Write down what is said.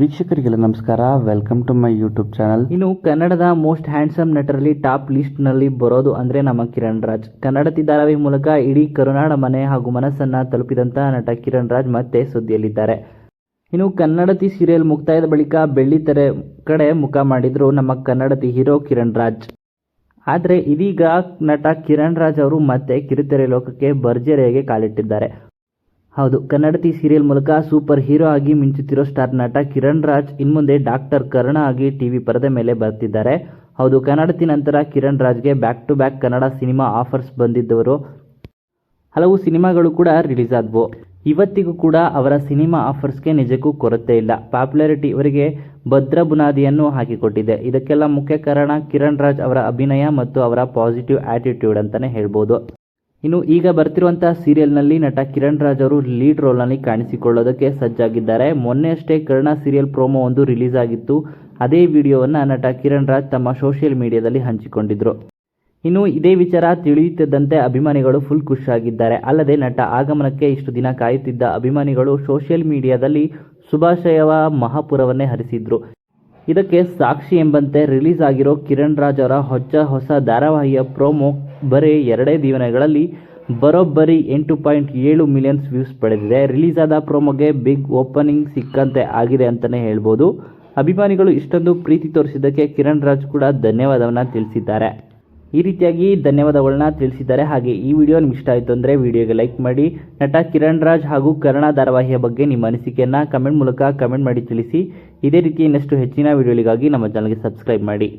ವೀಕ್ಷಕರಿಗೆಲ್ಲ ನಮಸ್ಕಾರ. Welcome to my YouTube channel ಇನ್ನು ಕನ್ನಡದ ಮೋಸ್ಟ್ ಹ್ಯಾಂಡ್ಸಮ್ ನಟರಲ್ಲಿ ಟಾಪ್ ಲಿಸ್ಟ್ನಲ್ಲಿ ಬರೋದು ಅಂದ್ರೆ ನಮ್ಮ ಕಿರಣ್ ರಾಜ್. ಕನ್ನಡತಿ ಧಾರಾವಾಹಿ ಮೂಲಕ ಇಡೀ ಕರುನಾಡ ಮನೆ ಹಾಗೂ ಮನಸ್ಸನ್ನ ತಲುಪಿದಂಥ ನಟ ಕಿರಣ್ ರಾಜ್ ಮತ್ತೆ ಸುದ್ದಿಯಲ್ಲಿದ್ದಾರೆ. ಇನ್ನು ಕನ್ನಡತಿ ಸೀರಿಯಲ್ ಮುಕ್ತಾಯದ ಬಳಿಕ ಬೆಳ್ಳಿತೆರೆ ಕಡೆ ಮುಖ ಮಾಡಿದ್ರು ನಮ್ಮ ಕನ್ನಡತಿ ಹೀರೋ ಕಿರಣ್ ರಾಜ್. ಆದರೆ ಇದೀಗ ನಟ ಕಿರಣ್ ರಾಜ್ ಅವರು ಮತ್ತೆ ಕಿರುತೆರೆ ಲೋಕಕ್ಕೆ ಭರ್ಜರಿಯಾಗಿ ಕಾಲಿಟ್ಟಿದ್ದಾರೆ. ಹೌದು, ಕನ್ನಡತಿ ಸೀರಿಯಲ್ ಮೂಲಕ ಸೂಪರ್ ಹೀರೋ ಆಗಿ ಮಿಂಚುತ್ತಿರೋ ಸ್ಟಾರ್ ನಟ ಕಿರಣ್ ರಾಜ್ ಇನ್ಮುಂದೆ ಡಾಕ್ಟರ್ ಕರ್ಣ ಆಗಿ ಟಿವಿ ಪರದೆ ಮೇಲೆ ಬರ್ತಿದ್ದಾರೆ. ಹೌದು, ಕನ್ನಡತಿ ನಂತರ Kiran ರಾಜ್ಗೆ back to back Kannada cinema offers ಬಂದಿದ್ದವರು. ಹಲವು ಸಿನಿಮಾಗಳು ಕೂಡ ರಿಲೀಸ್ ಆದವು. ಇವತ್ತಿಗೂ ಕೂಡ ಅವರ ಸಿನಿಮಾ ಆಫರ್ಸ್ಗೆ ನಿಜಕ್ಕೂ ಕೊರತೆ ಇಲ್ಲ. ಪಾಪ್ಯುಲಾರಿಟಿ ಅವರಿಗೆ ಭದ್ರ ಬುನಾದಿಯನ್ನು ಹಾಕಿಕೊಟ್ಟಿದೆ. ಇದಕ್ಕೆಲ್ಲ ಮುಖ್ಯ ಕಾರಣ ಕಿರಣ್ ರಾಜ್ ಅವರ ಅಭಿನಯ ಮತ್ತು ಅವರ ಪಾಸಿಟಿವ್ ಆಟಿಟ್ಯೂಡ್ ಅಂತಲೇ ಹೇಳ್ಬೋದು. ಇನ್ನು ಈಗ ಬರ್ತಿರುವಂತಹ ಸೀರಿಯಲ್ನಲ್ಲಿ ನಟ ಕಿರಣ್ ರಾಜ್ ಅವರು ಲೀಡ್ ರೋಲ್ನಲ್ಲಿ ಕಾಣಿಸಿಕೊಳ್ಳೋದಕ್ಕೆ ಸಜ್ಜಾಗಿದ್ದಾರೆ. ಮೊನ್ನೆಯಷ್ಟೇ ಕರ್ಣ ಸೀರಿಯಲ್ ಪ್ರೋಮೋ ಒಂದು ರಿಲೀಸ್ ಆಗಿತ್ತು. ಅದೇ ವಿಡಿಯೋವನ್ನು ನಟ ಕಿರಣ್ ರಾಜ್ ತಮ್ಮ ಸೋಷಿಯಲ್ ಮೀಡಿಯಾದಲ್ಲಿ ಹಂಚಿಕೊಂಡಿದ್ರು. ಇನ್ನು ಇದೇ ವಿಚಾರ ತಿಳಿಯುತ್ತಿದ್ದಂತೆ ಅಭಿಮಾನಿಗಳು ಫುಲ್ ಖುಷಿಯಾಗಿದ್ದಾರೆ ಅಲ್ಲದೆ ನಟ ಆಗಮನಕ್ಕೆ ಇಷ್ಟು ದಿನ ಕಾಯುತ್ತಿದ್ದ ಅಭಿಮಾನಿಗಳು ಸೋಷಿಯಲ್ ಮೀಡಿಯಾದಲ್ಲಿ ಶುಭಾಶಯವ ಮಹಾಪುರವನ್ನೇ ಹರಿಸಿದ್ರು. ಇದಕ್ಕೆ ಸಾಕ್ಷಿ ಎಂಬಂತೆ ರಿಲೀಸ್ ಆಗಿರೋ ಕಿರಣ್ ರಾಜ್ ಅವರ ಹೊಚ್ಚ ಹೊಸ ಧಾರಾವಾಹಿಯ ಪ್ರೋಮೋ ಬರೀ ಎರಡೇ ದಿನಗಳಲ್ಲಿ ಬರೋಬ್ಬರಿ ಎಂಟು ಪಾಯಿಂಟ್ ಏಳು ಮಿಲಿಯನ್ಸ್ ವ್ಯೂಸ್ ಪಡೆದಿದೆ. ರಿಲೀಸ್ ಆದ ಪ್ರೋಮೋಗೆ ಬಿಗ್ ಓಪನಿಂಗ್ ಸಿಕ್ಕಂತೆ ಆಗಿದೆ ಅಂತಲೇ ಹೇಳ್ಬೋದು. ಅಭಿಮಾನಿಗಳು ಇಷ್ಟೊಂದು ಪ್ರೀತಿ ತೋರಿಸಿದ್ದಕ್ಕೆ ಕಿರಣ್ ರಾಜ್ ಕೂಡ ಧನ್ಯವಾದವನ್ನು ತಿಳಿಸಿದ್ದಾರೆ. ಈ ರೀತಿಯಾಗಿ ಧನ್ಯವಾದಗಳನ್ನ ತಿಳಿಸಿದ್ದಾರೆ. ಹಾಗೆ ಈ ವಿಡಿಯೋ ನಿಮ್ಗೆ ಇಷ್ಟ ಆಯಿತು ಅಂದರೆ ವಿಡಿಯೋಗೆ ಲೈಕ್ ಮಾಡಿ. ನಟ ಕಿರಣ್ ರಾಜ್ ಹಾಗೂ ಕರ್ಣ ಧಾರಾವಾಹಿಯ ಬಗ್ಗೆ ನಿಮ್ಮ ಅನಿಸಿಕೆಯನ್ನು ಕಮೆಂಟ್ ಮೂಲಕ ಕಮೆಂಟ್ ಮಾಡಿ ತಿಳಿಸಿ. ಇದೇ ರೀತಿ ಇನ್ನಷ್ಟು ಹೆಚ್ಚಿನ ವಿಡಿಯೋಗಳಿಗಾಗಿ ನಮ್ಮ ಚಾನಲ್ಗೆ ಸಬ್ಸ್ಕ್ರೈಬ್ ಮಾಡಿ.